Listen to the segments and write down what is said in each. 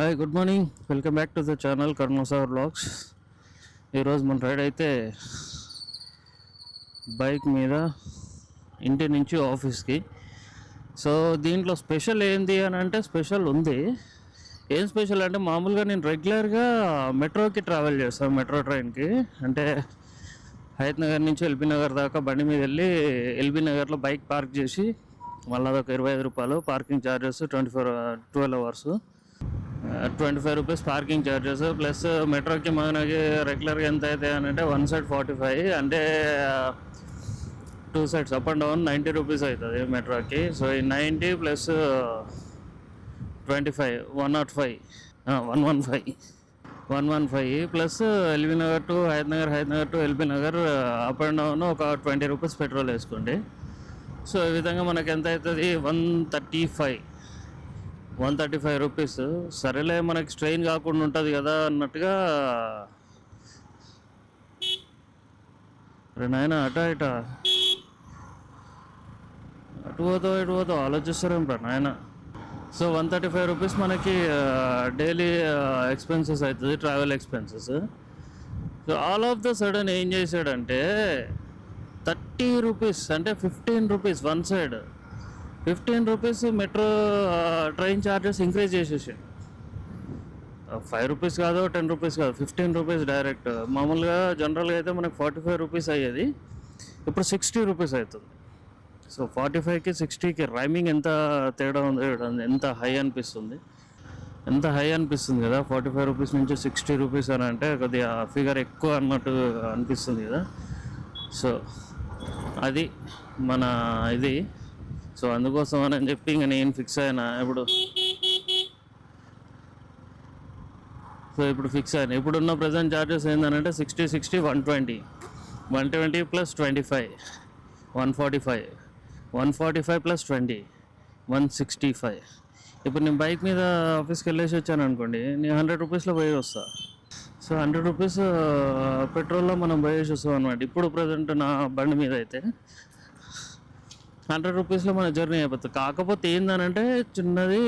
Hi good morning welcome back to the channel Karmasagar blogs ఈరోజు మన ride అయితే bike మీద ఇంటి నుంచి ఆఫీస్కి సో దీంట్లో స్పెషల్ ఏంది అని అంటే స్పెషల్ ఉంది. ఏం స్పెషల్ అంటే మామూలుగా నేను రెగ్యులర్గా మెట్రోకి ట్రావెల్ చేస్తాను మెట్రో ట్రైన్కి అంటే హయత్ నగర్ నుంచి ఎల్బీ నగర్ దాకా బండి మీద వెళ్ళి ఎల్బీ నగర్లో బైక్ పార్క్ చేసి మళ్ళీ అదొక ఇరవై ఐదు రూపాయలు parking charges twenty four twelve hours twenty five rupees parking charges plus మెట్రోకి మనకి రెగ్యులర్గా ఎంత అవుతాయి అని అంటే వన్ సైడ్ ఫార్టీ ఫైవ్ అంటే two sides up and down ninety rupees అవుతుంది మెట్రోకి. సో ఈ ninety plus twenty five one naught five one one five one one five plus LB Nagar to Hyder Nagar Hyder Nagar to LB Nagar up and down ఒక twenty rupees petrol వేసుకోండి. So ఈ విధంగా మనకు ఎంత అవుతుంది? One thirty five. One thirty five rupees. సరేలే మనకి strain కాకుండా ఉంటుంది కదా అన్నట్టుగా రే నాయన అట ఇట. అటు పోతో ఇటు పోతో ఆలోచిస్తారేం రా నాయన. So one thirty five rupees మనకి డైలీ ఎక్స్పెన్సెస్ అవుతుంది travel expenses. So all of the sudden ఏం చేశాడంటే థర్టీ రూపీస్ అంటే fifteen rupees one side. Fifteen rupees metro train charges increase చేసేసి ఫైవ్ రూపీస్ కాదు టెన్ రూపీస్ కాదు ఫిఫ్టీన్ రూపీస్ డైరెక్ట్. మామూలుగా జనరల్గా అయితే మనకు ఫార్టీ ఫైవ్ రూపీస్ అయ్యేది. ఇప్పుడు సిక్స్టీ రూపీస్ అవుతుంది. సో ఫార్టీ ఫైవ్కి సిక్స్టీకి రైమింగ్ ఎంత తేడా ఉంది ఎంత హై అనిపిస్తుంది? ఎంత హై అనిపిస్తుంది కదా ఫార్టీ ఫైవ్ రూపీస్ నుంచి సిక్స్టీ రూపీస్ అని అంటే కొద్దిగా ఫిగర్ ఎక్కువ అన్నట్టు అనిపిస్తుంది కదా. సో అది మన ఇది. సో అందుకోసం అని చెప్పి ఇంకా నేను ఫిక్స్ అయినా. ఇప్పుడు సో ఇప్పుడు ఫిక్స్ అయినా. ఇప్పుడున్న ప్రజెంట్ ఛార్జెస్ ఏంటంటే sixty sixty one twenty one twenty plus twenty five one forty five one forty five plus twenty one sixty five ఇప్పుడు నేను బైక్ మీద ఆఫీస్కి వెళ్ళేసి వచ్చాను అనుకోండి నేను హండ్రెడ్ రూపీస్లో పోయి వస్తా. సో హండ్రెడ్ రూపీస్ పెట్రోల్లో మనం పోయేసి వస్తాం అనమాట ఇప్పుడు ప్రజెంట్ నా బండి మీద అయితే హండ్రెడ్ రూపీస్లో మన జర్నీ అయిపోతుంది. కాకపోతే ఏందనంటే చిన్నది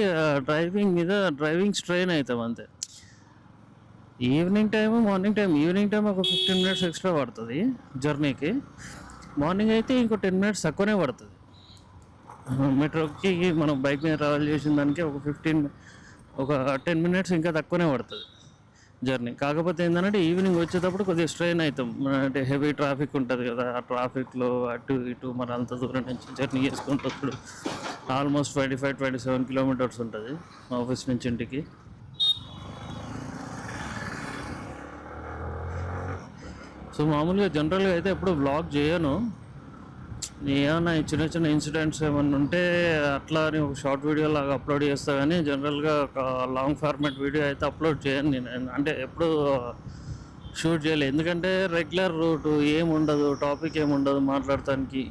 డ్రైవింగ్ మీద డ్రైవింగ్ స్ట్రెయిన్ అవుతాం అంతే. Evening time morning time evening time ఒక ఫిఫ్టీన్ మినిట్స్ ఎక్స్ట్రా పడుతుంది జర్నీకి. మార్నింగ్ అయితే ఇంకో టెన్ మినిట్స్ తక్కువనే పడుతుంది. మెట్రోకి మనం బైక్ మీద ట్రావెల్ చేసిన దానికి ఒక ఫిఫ్టీన్ ఒక టెన్ మినిట్స్ ఇంకా తక్కువనే పడుతుంది. జర్నీ. కాకపోతే ఏంటంటే ఈవినింగ్ వచ్చేటప్పుడు కొద్దిగా స్ట్రెయిన్ అవుతాం. అంటే హెవీ ట్రాఫిక్ ఉంటుంది కదా ఆ ట్రాఫిక్లో అటు ఇటు మన అంత దూరం నుంచి journey చేసుకుంటప్పుడు almost twenty five twenty seven kilometres ఉంటుంది ఆఫీస్ నుంచి ఇంటికి. సో మామూలుగా జనరల్గా అయితే ఎప్పుడు బ్లాగ్ చేయను. ఏమైనా చిన్న చిన్న ఇన్సిడెంట్స్ ఏమైనా ఉంటే అట్లా అని ఒక షార్ట్ వీడియో లాగా అప్లోడ్ చేస్తా కానీ జనరల్గా ఒక లాంగ్ ఫార్మాట్ వీడియో అయితే అప్లోడ్ చేయను నేను. అంటే ఎప్పుడు షూట్ చేయలేదు ఎందుకంటే రెగ్యులర్ రూట్ ఏముండదు టాపిక్ ఏముండదు మాట్లాడటానికి.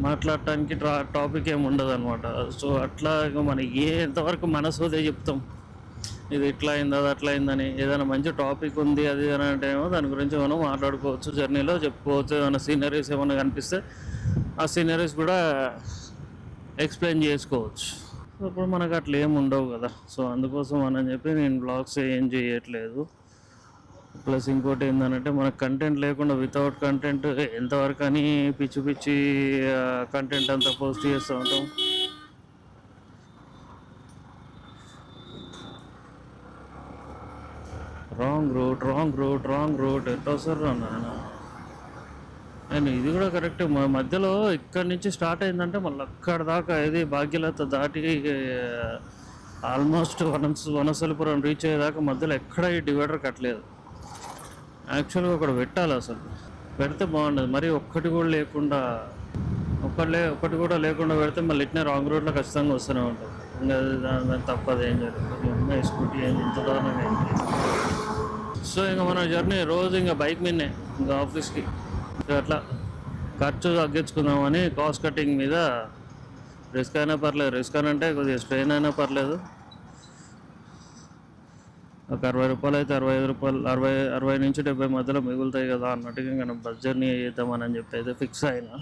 మాట్లాడటానికి ట్రా టాపిక్ ఏమి ఉండదు అనమాట సో అట్లా ఇక మన ఏ ఎంతవరకు మనసోదే చెప్తాం. ఇది ఇట్లా అయింది అది అట్లా అయిందని. ఏదైనా మంచి టాపిక్ ఉంది అది అని అంటే ఏమో దాని గురించి మనం మాట్లాడుకోవచ్చు జర్నీలో చెప్పుకోవచ్చు. ఏమైనా సీనరీస్ ఏమైనా కనిపిస్తే ఆ సీనరీస్ కూడా ఎక్స్ప్లెయిన్ చేసుకోవచ్చు. సో ఇప్పుడు మనకు అట్లా ఏమి ఉండవు కదా. సో అందుకోసం అని చెప్పి నేను బ్లాగ్స్ ఏం చేయట్లేదు. ప్లస్ ఇంకోటి ఏంటంటే మనకు కంటెంట్ లేకుండా వితౌట్ కంటెంట్ ఎంతవరకు అని పిచ్చి పిచ్చి కంటెంట్ అంతా పోస్ట్ చేస్తూ ఉంటాం. Wrong route wrong road wrong route ఎట్లా వస్తారు నాయన? నేను ఇది కూడా కరెక్ట్ మా మధ్యలో ఇక్కడి నుంచి స్టార్ట్ అయిందంటే మళ్ళీ అక్కడ దాకా ఇది భాగ్యలత దాటి ఆల్మోస్ట్ వనస్ వనసలపురం రీచ్ అయ్యేదాకా మధ్యలో ఎక్కడ ఈ డివైడర్ కట్టలేదు. యాక్చువల్గా ఒకటి పెట్టాలి అసలు. పెడితే బాగుండదు. మరి ఒక్కటి కూడా లేకుండా ఒక్కటి ఒకటి కూడా లేకుండా పెడితే మళ్ళీ ఇట్నే రాంగ్ రోడ్లో ఖచ్చితంగా వస్తూనే ఉంటుంది. ఇంకా దాని తప్పదు ఏం జరుగుతుంది? స్కూటీ ఏంది ఇంత దారుణంగా సో ఇంకా మన జర్నీ రోజు ఇంకా బైక్ మీదనే ఇంకా ఆఫీస్కి. సో అట్లా ఖర్చు తగ్గించుకుందామని కాస్ట్ కటింగ్ మీద రిస్క్ అయినా పర్లేదు. రిస్క్ అని అంటే కొద్దిగా స్ట్రెయిన్ అయినా పర్లేదు. ఒక అరవై రూపాయలు అయితే అరవై ఐదు రూపాయలు అరవై అరవై నుంచి డెబ్బై మధ్యలో మిగులుతాయి కదా అన్నట్టుగా ఇంకా బస్ జర్నీ చేద్దామని చెప్పి అయితే ఫిక్స్ అయినా.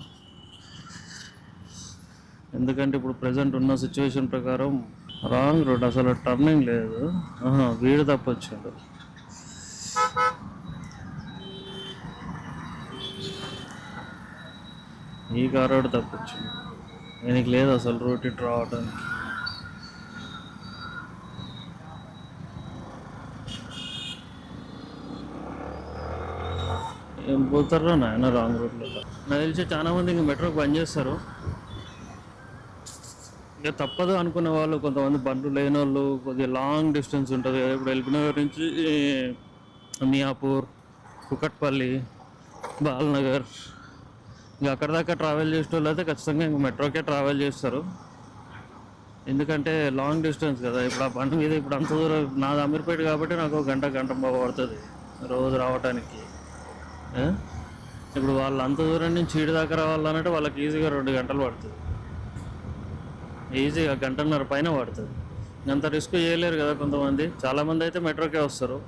ఎందుకంటే ఇప్పుడు ప్రజెంట్ ఉన్న సిచ్యువేషన్ ప్రకారం రాంగ్ రోడ్ అసలు టర్నింగ్ లేదు. వీడు తప్పొచ్చాడు. ఈ కారోడు రోడ్ తప్పొచ్చింది లేదు అసలు రోడ్ ఇటు రావడానికి. ఏం పోతారా నాయన రాంగ్ రూట్లో? నాకు తెలిసి చాలా మంది ఇంక మెట్రో బంద్ చేస్తారు. ఇక తప్పదు అనుకునే వాళ్ళు కొంతమంది బండ్లు లేని వాళ్ళు కొద్దిగా లాంగ్ డిస్టెన్స్ ఉంటుంది కదా. ఇప్పుడు ఎల్బీనగర్ నుంచి మియాపూర్ కుకట్పల్లి బాల్నగర్ ఇంకా అక్కడ దాకా ట్రావెల్ చేసిన వాళ్ళు అయితే ఖచ్చితంగా ఇంకా మెట్రోకే ట్రావెల్ చేస్తారు. ఎందుకంటే లాంగ్ డిస్టెన్స్ కదా ఇప్పుడు ఆ బండి మీద ఇప్పుడు అంత దూరం నాది అమీర్పేట కాబట్టి నాకు ఒక గంట గంట పడుతుంది రోజు రావడానికి ఇప్పుడు వాళ్ళు అంత దూరం నుంచి చీడి దాకా రావాలంటే వాళ్ళకి ఈజీగా రెండు గంటలు పడుతుంది. ఈజీగా గంటన్నర పైన పడుతుంది. అంత రిస్క్ చేయలేరు కదా కొంతమంది. చాలామంది అయితే మెట్రోకే వస్తారు.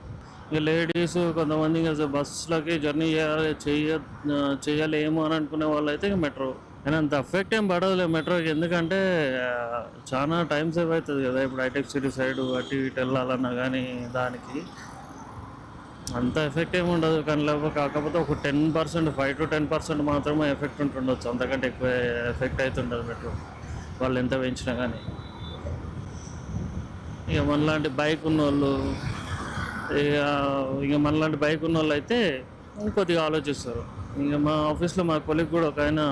ఇక లేడీస్ కొంతమంది ఇంకా బస్సులకి జర్నీ చేయాలి చెయ్య చేయాలి ఏమో అని అనుకునే వాళ్ళు అయితే మెట్రో. నేను అంత ఎఫెక్ట్ ఏం పడదులే మెట్రోకి. ఎందుకంటే చాలా టైం సేవ్ అవుతుంది కదా ఇప్పుడు హైటెక్ సిటీ సైడ్ అటు ఇటు వెళ్ళాలన్నా కానీ దానికి. అంత ఎఫెక్ట్ ఏమి ఉండదు. కానీ లేకపోతే కాకపోతే ఒక ten percent five to ten percent మాత్రమే ఎఫెక్ట్ ఉంటుండొచ్చు. అంతకంటే ఎక్కువ ఎఫెక్ట్ అవుతుండదు మెట్రో. వాళ్ళు ఎంత పెంచినా కానీ. ఇక మనలాంటి బైక్ ఉన్న వాళ్ళు ఇక ఇక మనలాంటి బైక్ ఉన్న వాళ్ళు అయితే కొద్దిగా ఆలోచిస్తారు. ఇక మా ఆఫీస్లో మా కొలిగ్ కూడా ఒక ఆయన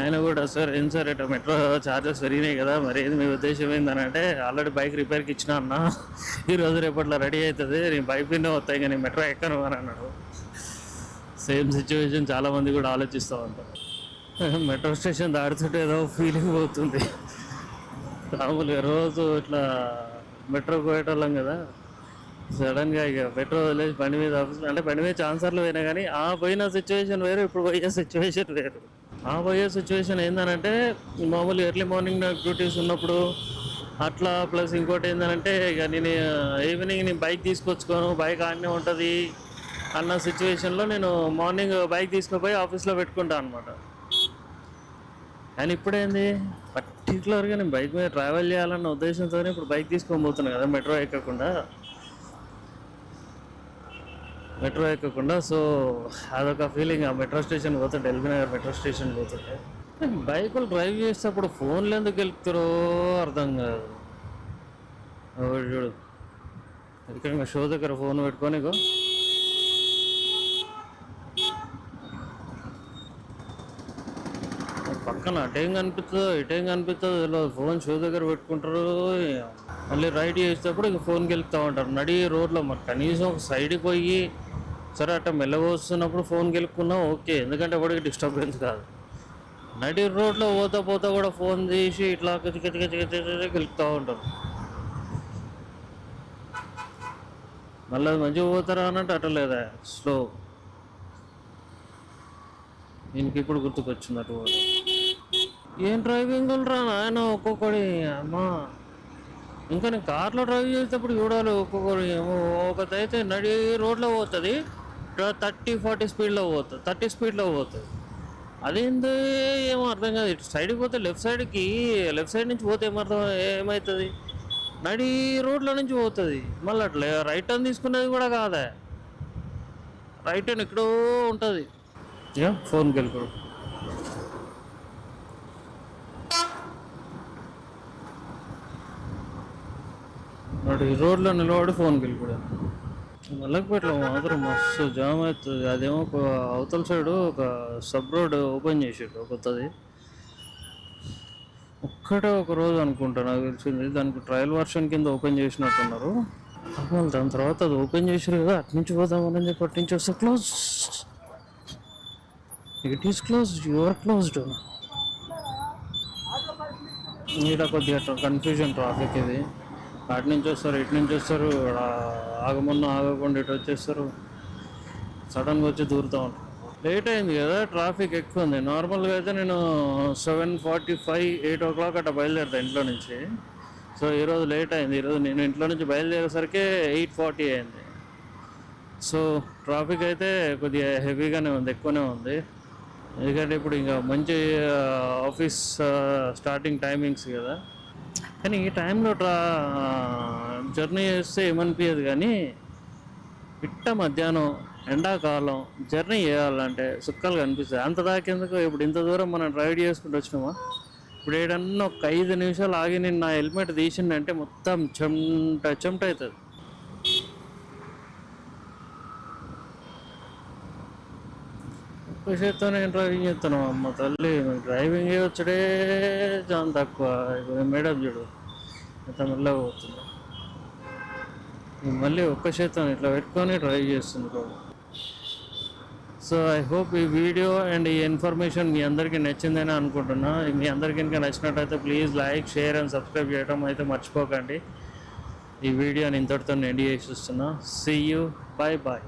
ఆయన కూడా సార్ ఏం సార్ ఇట్లా మెట్రో ఛార్జెస్ పెరిగినాయి కదా మరి ఏది మీ ఉద్దేశం ఏంటంటే అంటే ఆల్రెడీ బైక్ రిపేర్కి ఇచ్చిన అన్న ఈరోజు రేపట్లో రెడీ అవుతుంది నేను బైక్ మీద వస్తాయి కానీ మెట్రో ఎక్కను అని అన్నాడు. సేమ్ సిచ్యువేషన్ చాలామంది కూడా ఆలోచిస్తూ ఉంటారు. మెట్రో స్టేషన్ దాడుతుంటే ఏదో ఫీలింగ్ పోతుంది. మామూలుగా రోజు ఇట్లా మెట్రోకి పోయేటోళ్ళం కదా సడన్గా ఇక పెట్రోల్ వదిలేసి బండి మీద ఆఫీస్ అంటే బండి మీద ఛాన్సర్లు పోయినా కానీ ఆ పోయిన సిచ్యువేషన్ వేరు ఇప్పుడు పోయే సిచ్యువేషన్ వేరు. ఆ పోయే సిచ్యువేషన్ ఏందనంటే మామూలు ఎర్లీ మార్నింగ్ నాకు డ్యూటీస్ ఉన్నప్పుడు అట్లా ప్లస్ ఇంకోటి ఏంటంటే ఇక నేను ఈవినింగ్ నేను బైక్ తీసుకొచ్చుకోను బైక్ ఆడనే ఉంటుంది అన్న సిచ్యువేషన్లో నేను మార్నింగ్ బైక్ తీసుకుపోయి ఆఫీస్లో పెట్టుకుంటాను అనమాట కానీ ఇప్పుడేంది? పర్టికులర్గా నేను బైక్ మీద ట్రావెల్ చేయాలన్న ఉద్దేశంతోనే ఇప్పుడు బైక్ తీసుకొని పోతున్నాను కదా మెట్రో ఎక్కకుండా. మెట్రో ఎక్కకుండా సో అదొక ఫీలింగ్ ఆ మెట్రో స్టేషన్ పోతుంటే ఎల్బీ నగర్ మెట్రో స్టేషన్ పోతుంటే. బైకులు డ్రైవ్ చేసేటప్పుడు ఫోన్లు ఎందుకు వెళ్తారో అర్థం కాదు. చూడు. ఇక్కడ షో దగ్గర ఫోన్ పెట్టుకొని పక్కన అటేం కనిపిస్తుందో ఇటేం కనిపిస్తుందో తెలియదు ఫోన్ షో దగ్గర పెట్టుకుంటారు మళ్ళీ రైడ్ చేసేటప్పుడు ఇక ఫోన్కి వెళ్తూ ఉంటారు. నడి రోడ్లో మరి కనీసం ఒక సైడ్కి పోయి సరే అట్ట మెల్లగా వస్తున్నప్పుడు ఫోన్ గెలుపుకున్నా ఓకే ఎందుకంటే ఎవరికి డిస్టర్బెన్స్ కాదు. నడి రోడ్లో పోతా పోతా కూడా ఫోన్ తీసి ఇట్లా కచ్చి కచ్చి కచ్చి కచ్చి గెలుపుతూ ఉంటారు. మళ్ళీ అది మంచిగా పోతారా అన్నట్టు అట్ట లేదా స్లో దీనికి ఇప్పుడు గుర్తుకొచ్చింది అటు ఏం డ్రైవింగ్ రా నాయన ఒక్కొక్కడి? అమ్మా. ఇంకా నేను కార్లో డ్రైవ్ చేసేటప్పుడు చూడాలి ఒక్కొక్కరు ఏమో. ఒకటైతే నడి రోడ్లో పోతుంది. థర్టీ ఫార్టీ స్పీడ్లో పోతుంది థర్టీ స్పీడ్లో పోతుంది అదేంది ఏమో అర్థం కాదు. ఇటు సైడ్కి పోతే లెఫ్ట్ సైడ్కి లెఫ్ట్ సైడ్ నుంచి పోతే ఏమర్థం ఏమవుతుంది నడి రోడ్లో నుంచి పోతుంది. మళ్ళీ అట్లా రైట్ టర్న్ తీసుకునేది కూడా కాదా. రైట్ టర్న్ ఎక్కడో ఉంటుంది. యా ఫోన్కి వెళ్ళిపోడు రోడ్లో నిలబడి ఫోన్కి వెళ్ళిపోయాడు మల్లకపేటలో మాత్రం మస్తు జామ్ అవుతుంది అదేమో ఒక అవతల సైడ్ ఒక సబ్ రోడ్ ఓపెన్ చేసాడు కొత్తది ఒక్కటే ఒక రోజు అనుకుంటా నాకు తెలిసింది. దానికి ట్రయల్ వర్షన్ కింద ఓపెన్ చేసినట్టున్నారు. మళ్ళీ దాని తర్వాత అది ఓపెన్ చేసారు కదా అటు నుంచి పోదామని చెప్పి అటు నుంచి వస్తే close. It is close your closed ఇక్కడ కొద్దిగా కన్ఫ్యూజన్ ట్రాఫిక్ ఇది. అటు నుంచి వస్తారు ఇటు నుంచి వస్తారు ఆ, ఆగమన్నా ఆగకుండా ఇటు వచ్చేస్తారు. సడన్గా వచ్చి దూరుతూ ఉంటారు లేట్ అయింది కదా ట్రాఫిక్ ఎక్కువ ఉంది. నార్మల్గా అయితే నేను seven forty five eight o'clock అట్లా బయలుదేరుతాను ఇంట్లో నుంచి. సో ఈరోజు లేట్ అయింది. ఈరోజు నేను ఇంట్లో నుంచి బయలుదేరేసరికి ఎయిట్ ఫార్టీ అయింది. సో ట్రాఫిక్ అయితే కొద్దిగా హెవీగానే ఉంది ఎక్కువనే ఉంది. ఎందుకంటే ఇప్పుడు ఇంకా మంచి ఆఫీస్ స్టార్టింగ్ టైమింగ్స్ కదా. కానీ ఈ టైంలో ట్రా జర్నీ చేస్తే ఏమనిపించదు కానీ పిట్ట మధ్యాహ్నం ఎండాకాలం జర్నీ చేయాలంటే సుక్కలు కనిపిస్తాయి అంత దాకేందుకు? ఇప్పుడు ఇంత దూరం మనం డ్రైవ్ చేసుకుంటూ వచ్చినామా? ఇప్పుడు ఏడన్నా ఒక ఐదు నిమిషాలు ఆగి నేను నా హెల్మెట్ తీసిండంటే మొత్తం చెమట చెమట అవుతుంది. చేత్తోనే డ్రైవింగ్ చేస్తున్నాం అమ్మ తల్లి. డ్రైవింగ్ చేయొచ్చుడే చాలా తక్కువ. మేడం చూడు ఇంత మెల్లగా పోతుంది. మళ్ళీ ఒక్క చేత్తో ఇట్లా పెట్టుకొని డ్రైవ్ చేస్తున్నారు సో ఐ హోప్ ఈ వీడియో అండ్ ఈ ఇన్ఫర్మేషన్ మీ అందరికీ నచ్చిందని అనుకుంటున్నా. మీ అందరికీ ఇంకా నచ్చినట్టయితే please like share and subscribe చేయడం అయితే మర్చిపోకండి. ఈ వీడియోని ఇంతటితో ఎండి చేసి వస్తున్నా సీ యూ బాయ్ బాయ్